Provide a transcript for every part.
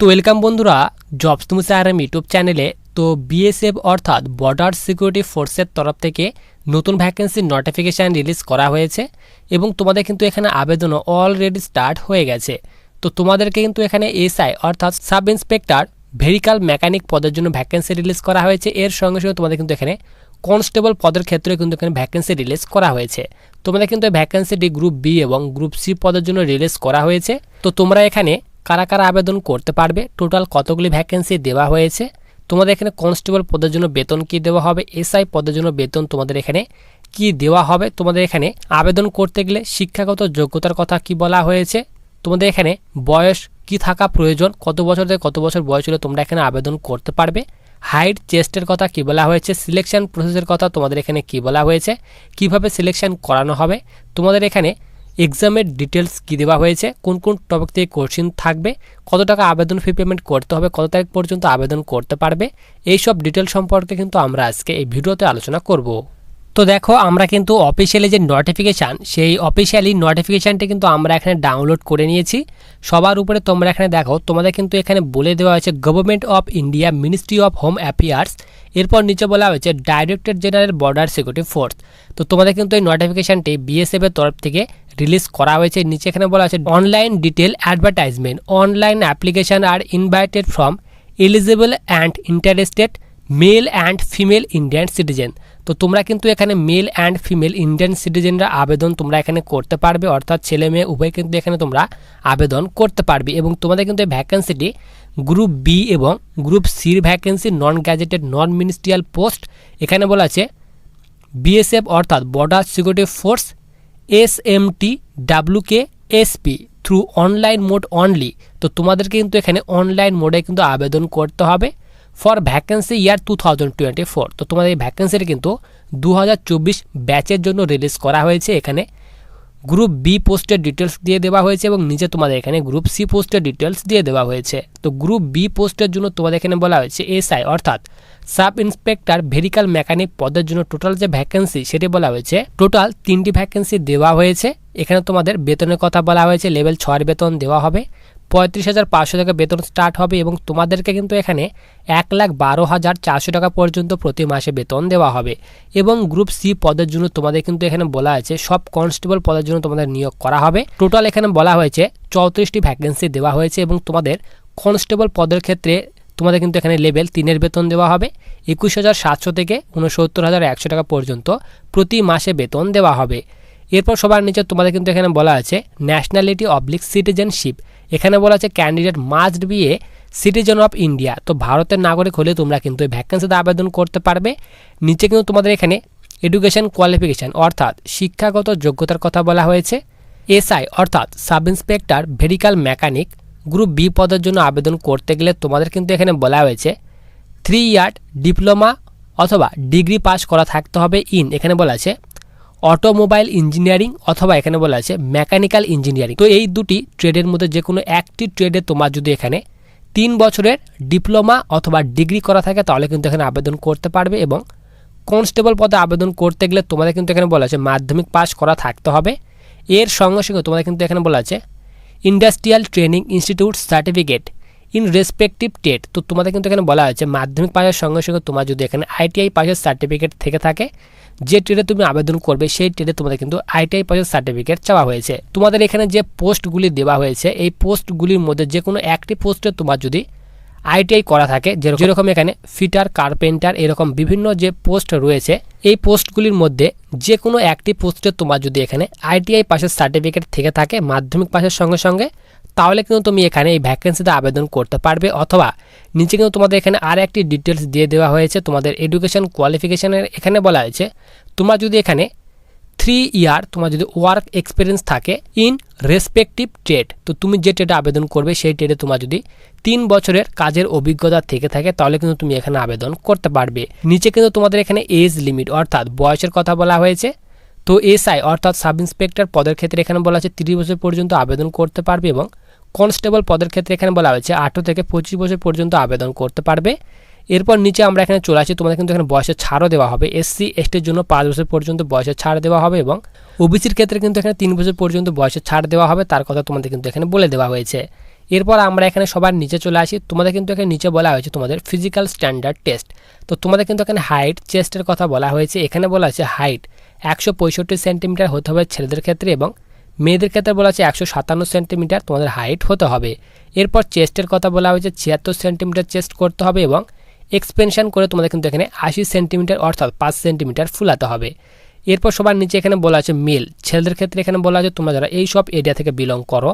তো ওয়েলকাম বন্ধুরা জবস তুমি আরএম ইউটিউব চ্যানেলে তো বিএসএফ অর্থাৎ বর্ডার সিকিউরিটি ফোর্সের তরফ থেকে নতুন ভ্যাকেন্সির নোটিফিকেশান রিলিজ করা হয়েছে এবং তোমাদের কিন্তু এখানে আবেদনও অলরেডি স্টার্ট হয়ে গেছে। তো তোমাদেরকে কিন্তু এখানে এসআই অর্থাৎ সাব ইন্সপেক্টর ভেহিকাল মেকানিক পদের জন্য ভ্যাকেন্সি রিলিজ করা হয়েছে। এর সঙ্গে সঙ্গে তোমাদের কিন্তু এখানে কনস্টেবল পদের ক্ষেত্রে কিন্তু এখানে ভ্যাকেন্সি রিলিজ করা হয়েছে। তোমাদের কিন্তু ভ্যাকেন্সিটি গ্রুপ বি এবং গ্রুপ সি পদের জন্য রিলিজ করা হয়েছে। তো তোমরা এখানে কারা কারা আবেদন করতে পারবে? টোটাল কতগুলি ভ্যাকেন্সি দেওয়া হয়েছে? তোমাদের এখানে কনস্টেবল পদের জন্য বেতন কি দেওয়া হবে? এসআই পদের জন্য বেতন তোমাদের এখানে কি দেওয়া হবে? তোমাদের এখানে আবেদন করতে গেলে শিক্ষাগত যোগ্যতার কথা কি বলা হয়েছে? তোমাদের এখানে বয়স কি থাকা প্রয়োজন? কত বছর থেকে কত বছর বয়স হলে তোমরা এখানে আবেদন করতে পারবে? হাইট চেস্টের কথা কি বলা হয়েছে? সিলেকশন প্রসেসের কথা তোমাদের এখানে কি বলা হয়েছে? কীভাবে সিলেকশন করানো হবে? তোমাদের এখানে এক্সামের ডিটেলস কি দেওয়া হয়েছে? কোন কোন টপিক থেকে কোশ্চিন থাকবে? কত টাকা আবেদন ফি পেমেন্ট করতে হবে? কত তারিখ পর্যন্ত আবেদন করতে পারবে? এই সব ডিটেল সম্পর্কে কিন্তু আমরা আজকে এই ভিডিওতে আলোচনা করব। তো দেখো, আমরা কিন্তু অফিসিয়ালি যে নোটিফিকেশান সেই অফিসিয়ালি নোটিফিকেশানটি কিন্তু আমরা এখানে ডাউনলোড করে নিয়েছি। সবার উপরে তোমরা এখানে দেখো, তোমাদের কিন্তু এখানে বলে দেওয়া হয়েছে government of India ministry of home affairs এরপর নিচে বলা হয়েছে director general border security force তো তোমাদের কিন্তু এই নোটিফিকেশানটি বিএসএফ এর তরফ থেকে রিলিজ করা হয়েছে। নিচে এখানে বলা আছে online detail advertisement online application are invited from eligible and interested male and female Indian citizen তো তোমরা কিন্তু এখানে মেল অ্যান্ড ফিমেল ইন্ডিয়ান সিটিজেনরা আবেদন তোমরা এখানে করতে পারবে, অর্থাৎ ছেলে মেয়ে, উভয় কিন্তু এখানে তোমরা আবেদন করতে পারবে। এবং তোমাদের কিন্তু এই ভ্যাকেন্সিটি গ্রুপ বি এবং গ্রুপ সির vacancy non gazetted non ministerial post এখানে বলা আছে বিএসএফ অর্থাৎ border security force S M T W K SP through online mode only তো তোমাদেরকে কিন্তু এখানে অনলাইন মোডে কিন্তু আবেদন করতে হবে for vacancy year two thousand twenty four তো তোমাদের এই ভ্যাকেন্সিটি কিন্তু দু হাজার চব্বিশ ব্যাচের জন্য রিলিজ করা হয়েছে এখানে। গ্রুপ বি পোস্টের ডিটেলস দিয়ে দেওয়া হয়েছে এবং নিচে তোমাদের এখানে গ্রুপ সি পোস্টের ডিটেলস দিয়ে দেওয়া হয়েছে। তো গ্রুপ বি পোস্টের জন্য তোমাদের এখানে বলা হয়েছে এসআই অর্থাৎ সাব ইন্সপেক্টর ভেরিকাল মেকানিক পদের জন্য টোটাল যে ভ্যাকেন্সি সেটি বলা হয়েছে। টোটাল তিনটি ভ্যাকেন্সি দেওয়া হয়েছে। এখানে তোমাদের বেতনের কথা বলা হয়েছে লেভেল ছয়ের বেতন দেওয়া হবে। পঁয়ত্রিশ হাজার পাঁচশো টাকা বেতন স্টার্ট হবে এবং তোমাদেরকে কিন্তু এখানে এক লাখ বারো হাজার চারশো টাকা পর্যন্ত প্রতি মাসে বেতন দেওয়া হবে। এবং গ্রুপ সি পদের জন্য তোমাদের কিন্তু এখানে বলা আছে, সব কনস্টেবল পদের জন্য তোমাদের নিয়োগ করা হবে। টোটাল এখানে বলা হয়েছে, চৌত্রিশটি ভ্যাকেন্সি দেওয়া হয়েছে এবং তোমাদের কনস্টেবল পদের ক্ষেত্রে তোমাদের কিন্তু এখানে লেভেল তিনের বেতন দেওয়া হবে। একুশ হাজার সাতশো থেকে উনসত্তর হাজার একশো টাকা পর্যন্ত প্রতি মাসে বেতন দেওয়া হবে। এরপর সবার নিচে তোমাদের কিন্তু এখানে বলা আছে ন্যাশনালিটি অবলিক সিটিজেনশিপ এখানে বলা আছে candidate must be a citizen of India তো ভারতের নাগরিক হলে তোমরা কিন্তু এই ভ্যাকেন্সিতে আবেদন করতে পারবে। নিচে কিন্তু তোমাদের এখানে এডুকেশন কোয়ালিফিকেশান অর্থাৎ শিক্ষাগত যোগ্যতার কথা বলা হয়েছে। এসআই অর্থাৎ sub inspector vehicle mechanic group B পদের জন্য আবেদন করতে গেলে তোমাদের কিন্তু এখানে বলা হয়েছে থ্রি ইয়ার ডিপ্লোমা অথবা ডিগ্রি পাস করা থাকতে হবে ইন এখানে বলা আছে অটোমোবাইল ইঞ্জিনিয়ারিং অথবা এখানে বলা আছে মেকানিক্যাল ইঞ্জিনিয়ারিং। তো এই দুটি ট্রেডের মধ্যে যে কোনো একটি ট্রেডে তোমার যদি এখানে তিন বছরের ডিপ্লোমা অথবা ডিগ্রি করা থাকে, তাহলে কিন্তু এখানে আবেদন করতে পারবে এবং কনস্টেবল পদে আবেদন করতে গেলে তোমাদের কিন্তু এখানে বলা আছে মাধ্যমিক পাস করা থাকতে হবে। এর সঙ্গে সঙ্গে তোমাদের কিন্তু এখানে বলা আছে industrial training institute certificate in respective TET. তো তোমাদের কিন্তু এখানে বলা হয়েছে মাধ্যমিক পাশের সঙ্গে সঙ্গে তোমার যদি এখানে আইটিআই পাশের সার্টিফিকেট থেকে থাকে যে ট্রেডে তুমি আবেদন করবে, সেই ট্রেডে তোমাদের কিন্তু আইটিআই পাশের সার্টিফিকেট চাওয়া হয়েছে। তোমাদের এখানে যে পোস্টগুলি দেওয়া হয়েছে, এই পোস্টগুলির মধ্যে যে কোনো একটি পোস্টে তোমার যদি আইটিআই করা থাকে, যেরকম এখানে ফিটার কার্পেন্টার এরকম বিভিন্ন যে পোস্ট রয়েছে, এই পোস্টগুলির মধ্যে যে কোনো একটি পোস্টে তোমার যদি এখানে আইটিআই পাশের সার্টিফিকেট থেকে থাকে, মাধ্যমিক পাশের সঙ্গে সঙ্গে তাহলে কিন্তু তুমি এখানে এই ভ্যাকেন্সিতে আবেদন করতে পারবে অথবা নিচে কিন্তু তোমাদের এখানে আর একটি ডিটেলস দিয়ে দেওয়া হয়েছে, তোমাদের এডুকেশন কোয়ালিফিকেশানের এখানে বলা হয়েছে। তোমরা যদি এখানে থ্রি ইয়ার তোমার যদি ওয়ার্ক এক্সপিরিয়েন্স থাকে ইন রেসপেক্টিভ ট্রেড তো তুমি যে ট্রেডে আবেদন করবে সেই ট্রেডে তোমার যদি তিন বছরের কাজের অভিজ্ঞতা থেকে থাকে, তাহলে কিন্তু তুমি এখানে আবেদন করতে পারবে। নিচে কিন্তু তোমাদের এখানে এজ লিমিট অর্থাৎ বয়সের কথা বলা হয়েছে। তো এসআই অর্থাৎ সাব ইন্সপেক্টর পদের ক্ষেত্রে এখানে বলা আছে তিরিশ বছর পর্যন্ত আবেদন করতে পারবে এবং কনস্টেবল পদের ক্ষেত্রে এখানে বলা হয়েছে আঠেরো থেকে পঁচিশ বছর পর্যন্ত আবেদন করতে পারবে। এরপর নিচে আমরা এখানে চলে আসি, তোমাদের কিন্তু এখানে বয়সের ছাড়ও দেওয়া হবে। এসসি এসটির জন্য পাঁচ বছর পর্যন্ত বয়সের ছাড় দেওয়া হবে এবং ওবিসির ক্ষেত্রে কিন্তু এখানে তিন বছর পর্যন্ত বয়সের ছাড় দেওয়া হবে, তার কথা তোমাদের কিন্তু এখানে বলে দেওয়া হয়েছে। এরপর আমরা এখানে সবার নিচে চলে আসি, তোমাদের কিন্তু এখানে নিচে বলা হয়েছে তোমাদের ফিজিক্যাল স্ট্যান্ডার্ড টেস্ট তো তোমাদের কিন্তু এখানে হাইট চেস্টের কথা বলা হয়েছে, এখানে বলা আছে হাইট একশো পঁয়ষট্টি সেন্টিমিটার হতে হবে ছেলেদের ক্ষেত্রে এবং মেয়েদের ক্ষেত্রে বলা আছে একশো সাতান্ন সেন্টিমিটার তোমাদের হাইট হতে হবে। এরপর চেস্টের কথা বলা হয়েছে ছিয়াত্তর সেন্টিমিটার চেস্ট করতে হবে এবং এক্সপেনশন করে তোমাদের কিন্তু এখানে আশি সেন্টিমিটার অর্থাৎ পাঁচ সেন্টিমিটার ফুলাতে হবে। এরপর সবার নিচে এখানে বলা আছে মেল। ছেলেদের ক্ষেত্রে এখানে বলা আছে তোমরা যারা এই সব এরিয়া থেকে বিলং করো,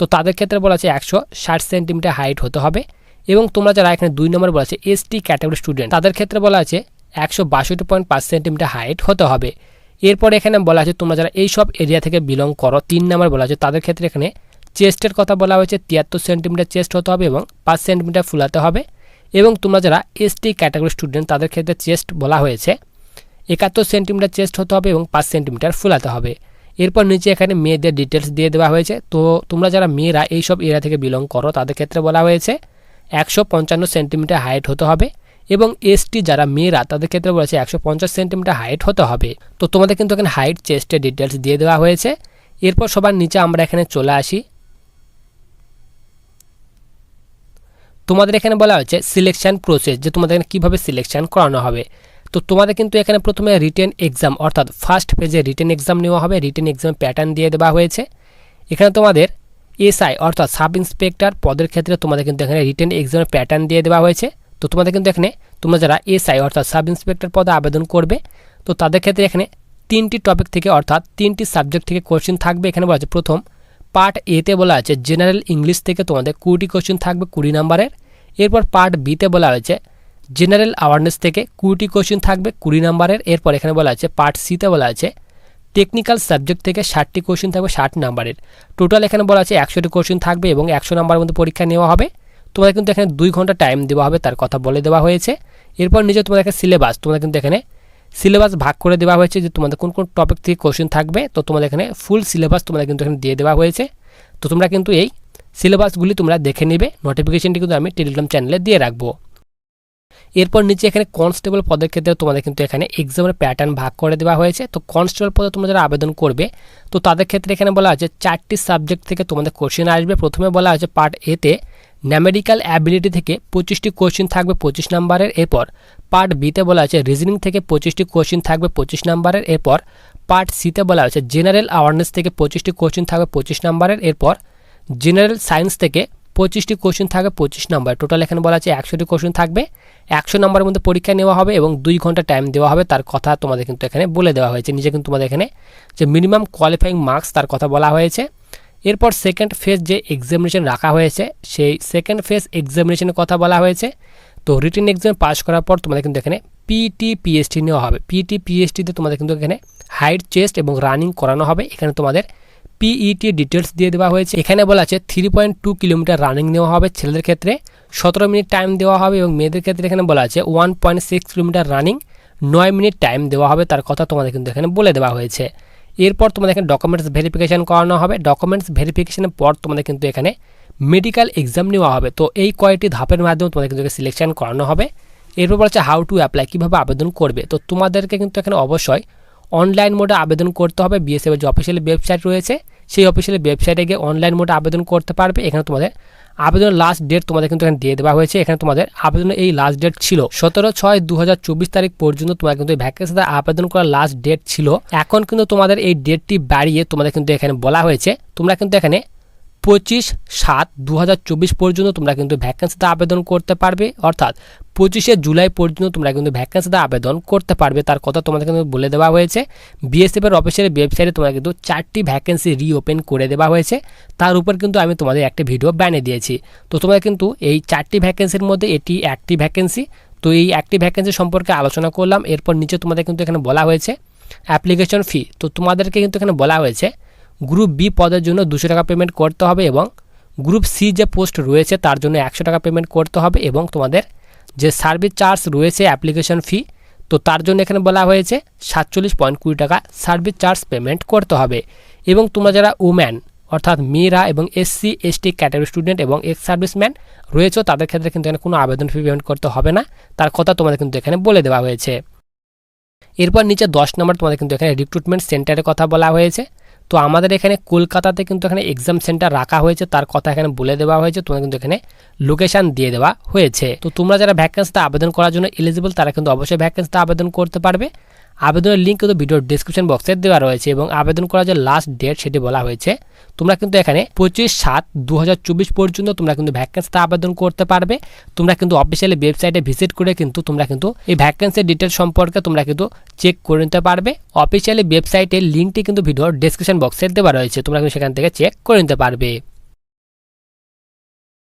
তো তাদের ক্ষেত্রে বলা আছে একশো ষাট সেন্টিমিটার হাইট হতে হবে এবং তোমরা যারা এখানে দুই নম্বর বলা আছে এসটি ক্যাটাগরি স্টুডেন্ট তাদের ক্ষেত্রে বলা আছে একশো বাষট্টি পয়েন্ট পাঁচ সেন্টিমিটার হাইট হতে হবে। এরপর এখানে বলা আছে তোমরা যারা এই সব এরিয়া থেকে বিলং করো, তিন নাম্বার বলা আছে তাদের ক্ষেত্রে এখানে চেস্টের কথা বলা হয়েছে, তিয়াত্তর সেন্টিমিটার চেস্ট হতে হবে এবং পাঁচ সেন্টিমিটার ফুলাতে হবে এবং তোমরা যারা এসটি ক্যাটাগরি স্টুডেন্ট তাদের ক্ষেত্রে চেস্ট বলা হয়েছে, একাত্তর সেন্টিমিটার চেস্ট হতে হবে এবং পাঁচ সেন্টিমিটার ফুলাতে হবে। এরপর নিচে এখানে মেয়েদের ডিটেলস দিয়ে দেওয়া হয়েছে, তো তোমরা যারা মেয়েরা এইসব এরিয়া থেকে বিলং করো, তাদের ক্ষেত্রে বলা হয়েছে, একশো পঞ্চান্ন সেন্টিমিটার হাইট হতে হবে এবং এসটি যারা মেয়েরা, তাদের ক্ষেত্রে বলেছে একশো পঞ্চাশ সেন্টিমিটার হাইট হতে হবে। তো তোমাদের কিন্তু এখানে হাইট চেস্টের ডিটেলস দিয়ে দেওয়া হয়েছে। এরপর সবার নিচে আমরা এখানে চলে আসি। তোমাদের এখানে বলা হয়েছে সিলেকশন প্রসেস যে তোমাদের এখানে কীভাবে সিলেকশন করানো হবে। তো তোমাদের কিন্তু এখানে প্রথমে রিটেন এক্সাম অর্থাৎ ফার্স্ট পেজে রিটেন এক্সাম নেওয়া হবে। রিটেন এক্সাম প্যাটার্ন দিয়ে দেওয়া হয়েছে। এখানে তোমাদের এসআই অর্থাৎ সাব ইন্সপেক্টর পদের ক্ষেত্রে তোমাদের কিন্তু এখানে রিটেন এক্সামের প্যাটার্ন দিয়ে দেওয়া হয়েছে। তো তোমাদের কিন্তু এখানে তোমরা যারা এসআই অর্থাৎ সাব ইন্সপেক্টর পদে আবেদন করবে, তো তাদের ক্ষেত্রে এখানে তিনটি টপিক থেকে অর্থাৎ তিনটি সাবজেক্ট থেকে কোশ্চেন থাকবে। এখানে বলা আছে প্রথম পার্ট এতে বলা আছে জেনারেল ইংলিশ থেকে তোমাদের কুড়িটি কোশ্চেন থাকবে কুড়ি নাম্বারের। এরপর পার্ট বিতে বলা হয়েছে জেনারেল অ্যাওয়ারনেস থেকে কুড়িটি কোশ্চেন থাকবে কুড়ি নাম্বারের। এরপর এখানে বলা আছে পার্ট সিতে বলা আছে টেকনিক্যাল সাবজেক্ট থেকে ষাটটি কোশ্চেন থাকবে ষাট নাম্বারের। টোটাল এখানে বলা আছে একশোটি কোশ্চেন থাকবে এবং একশো নাম্বারের মধ্যে পরীক্ষা নেওয়া হবে। তোমাদের কিন্তু এখানে দুই ঘণ্টা টাইম দেওয়া হবে, তার কথা বলে দেওয়া হয়েছে। এরপর নিজে তোমাদের এখানে সিলেবাস তোমাদের কিন্তু এখানে সিলেবাস ভাগ করে দেওয়া হয়েছে যে তোমাদের কোন কোন টপিক থেকে কোশ্চেন থাকবে, তো তোমাদের এখানে ফুল সিলেবাস তোমাদের কিন্তু এখানে দিয়ে দেওয়া হয়েছে। তো তোমরা কিন্তু এই সিলেবাসগুলি তোমরা দেখে নেবে নোটিফিকেশনটি কিন্তু আমি টেলিগ্রাম চ্যানেলে দিয়ে রাখব। এরপর নিচে এখানে কনস্টেবল পদের ক্ষেত্রে তোমাদের কিন্তু এখানে এক্সামের প্যাটার্ন ভাগ করে দেওয়া হয়েছে। তো কনস্টেবল পদে তোমরা যারা আবেদন করবে, তো তাদের ক্ষেত্রে এখানে বলা আছে চারটি সাবজেক্ট থেকে তোমাদের কোশ্চেন আসবে। প্রথমে বলা আছে পার্ট এতে ন্যামেরিক্যাল অ্যাবিলিটি থেকে পঁচিশটি কোশ্চেন থাকবে পঁচিশ নাম্বারের এরপর পার্ট বিতে বলা আছে রিজনিং থেকে পঁচিশটি কোশ্চেন থাকবে পঁচিশ নাম্বারের এরপর পার্ট সিতে বলা হয়েছে জেনারেল অ্যাওয়ারনেস থেকে পঁচিশটি কোশ্চেন থাকবে পঁচিশ নাম্বারের এরপর জেনারেল সায়েন্স থেকে পঁচিশটি কোশ্চেন থাকবে পঁচিশ নাম্বার টোটাল এখানে বলা আছে একশোটি কোশ্চেন থাকবে, একশো নম্বরের মধ্যে পরীক্ষা নেওয়া হবে এবং দুই ঘণ্টা টাইম দেওয়া হবে। তার কথা তোমাদের কিন্তু এখানে বলে দেওয়া হয়েছে। নিজে কিন্তু তোমাদের এখানে যে মিনিমাম কোয়ালিফাইং মার্কস তার কথা বলা হয়েছে। এরপর সেকেন্ড ফেজ যে এক্সামিনেশন রাখা হয়েছে, সেই সেকেন্ড ফেজ এক্সামিনেশনের কথা বলা হয়েছে। তো রিটেন এক্সাম পাস করার পর তোমাদের কিন্তু এখানে পিটি পিএসটি নেওয়া হবে। পিটি পিএসটিতে তোমাদের কিন্তু এখানে হাইট চেস্ট এবং রানিং করানো হবে। এখানে তোমাদের পিইটি ডিটেলস দিয়ে দেওয়া হয়েছে। এখানে বলা আছে three point two kilometre running নেওয়া হবে ছেলেদের ক্ষেত্রে, সতেরো মিনিট টাইম দেওয়া হবে এবং মেয়েদের ক্ষেত্রে এখানে বলা আছে one point six kilometre running নয় মিনিট টাইম দেওয়া হবে। তার কথা তোমাদের কিন্তু এখানে বলে দেওয়া হয়েছে। এরপর তোমাদের এখানে ডকুমেন্টস ভেরিফিকেশান করানো হবে। ডকুমেন্টস ভেরিফিকেশানের পর তোমাদের কিন্তু এখানে মেডিকেল এক্সাম নেওয়া হবে। তো এই কয়েকটি ধাপের মাধ্যমে তোমাদের কিন্তু সিলেকশান করানো হবে। এরপর বলছে হাউ টু অ্যাপ্লাই কীভাবে আবেদন করবে। তো তোমাদেরকে কিন্তু এখানে অবশ্যই অনলাইন মোডে আবেদন করতে হবে। বিএসএফের যে অফিসিয়াল ওয়েবসাইট রয়েছে সেই অফিসিয়াল ওয়েবসাইটে গিয়ে অনলাইন মোডে আবেদন করতে পারবে। এখানে তোমাদের আবেদনের লাস্ট ডেট তোমাদের কিন্তু এখানে দিয়ে দেওয়া হয়েছে। এখানে তোমাদের আবেদনের এই লাস্ট ডেট ছিল সতেরো ছয় দু তারিখ পর্যন্ত তোমার কিন্তু ভ্যাকেন্সিতে আবেদন করার লাস্ট ডেট ছিল। এখন কিন্তু তোমাদের এই ডেটটি বাড়িয়ে তোমাদের কিন্তু এখানে বলা হয়েছে। তোমরা কিন্তু এখানে পঁচিশ সাত দু পর্যন্ত তোমরা কিন্তু ভ্যাকেন্সিতে আবেদন করতে পারবে। অর্থাৎ পঁচিশে জুলাই পর্যন্ত তোমরা কিন্তু ভ্যাকেন্সিতে আবেদন করতে পারবে। তার কথা তোমাদের কিন্তু বলে দেওয়া হয়েছে। বিএসএফের অফিসের ওয়েবসাইটে তোমরা কিন্তু চারটি ভ্যাকেন্সি রিওপেন করে দেওয়া হয়েছে। তার উপর কিন্তু আমি তোমাদের একটি ভিডিও বানিয়ে দিয়েছি। তো তোমরা কিন্তু এই চারটি ভ্যাকেন্সির মধ্যে এটি একটি ভ্যাকেন্সি তো এই একটি ভ্যাকেন্সি সম্পর্কে আলোচনা করলাম। এরপর নিচে তোমাদের কিন্তু এখানে বলা হয়েছে অ্যাপ্লিকেশন ফি তো তোমাদেরকে কিন্তু এখানে বলা হয়েছে গ্রুপ বি পদের জন্য দুশো টাকা পেমেন্ট করতে হবে এবং গ্রুপ সি যে পোস্ট রয়েছে তার জন্য একশো টাকা পেমেন্ট করতে হবে এবং তোমাদের যে সার্ভিস চার্জ রয়েছে অ্যাপ্লিকেশন ফি তো তার জন্য এখানে বলা হয়েছে সাতচল্লিশ পয়েন্ট কুড়ি টাকা সার্ভিস চার্জ পেমেন্ট করতে হবে। এবং তোমরা যারা উম্যান অর্থাৎ মেয়েরা এবং এসসি এসটি ক্যাটাগরি স্টুডেন্ট এবং এক্স সার্ভিসম্যান রয়েছে, তাদের ক্ষেত্রে কিন্তু এখানে কোনো আবেদন ফি পেমেন্ট করতে হবে না। তার কথা তোমাদের কিন্তু এখানে বলে দেওয়া হয়েছে। এরপর নিচে দশ নম্বর তোমাদের কিন্তু এখানে রিক্রুটমেন্ট সেন্টারের কথা বলা হয়েছে। তো আমাদের এখানে কলকাতাতে কিন্তু এখানে এক্সাম সেন্টার রাখা হয়েছে, তার কথা এখানে বলে দেওয়া হয়েছে, তোমরা কিন্তু এখানে লোকেশান দিয়ে দেওয়া হয়েছে। তো তোমরা যারা ভ্যাকেন্সিতে আবেদন করার জন্য এলিজিবল তারা কিন্তু অবশ্যই ভ্যাকেন্সিতে আবেদন করতে পারবে। আবেদনের লিঙ্ক কিন্তু ভিডিওর ডিসক্রিপশন বক্সে দেওয়া রয়েছে এবং আবেদন করার যে লাস্ট ডেট সেটি বলা হয়েছে। তোমরা কিন্তু এখানে পঁচিশ সাত দু পর্যন্ত তোমরা কিন্তু ভ্যাকেন্সিতে আবেদন করতে পারবে। তোমরা কিন্তু অফিসিয়ালি ওয়েবসাইটে ভিজিট করে কিন্তু তোমরা কিন্তু এই ভ্যাকেন্সির ডিটেলস সম্পর্কে তোমরা কিন্তু চেক করে নিতে পারবে। অফিসিয়ালি ওয়েবসাইটের লিঙ্কটি কিন্তু ভিডিওর ডিসক্রিপশন বক্সে দেওয়া রয়েছে। তোমরা কিন্তু সেখান থেকে চেক করে নিতে পারবে।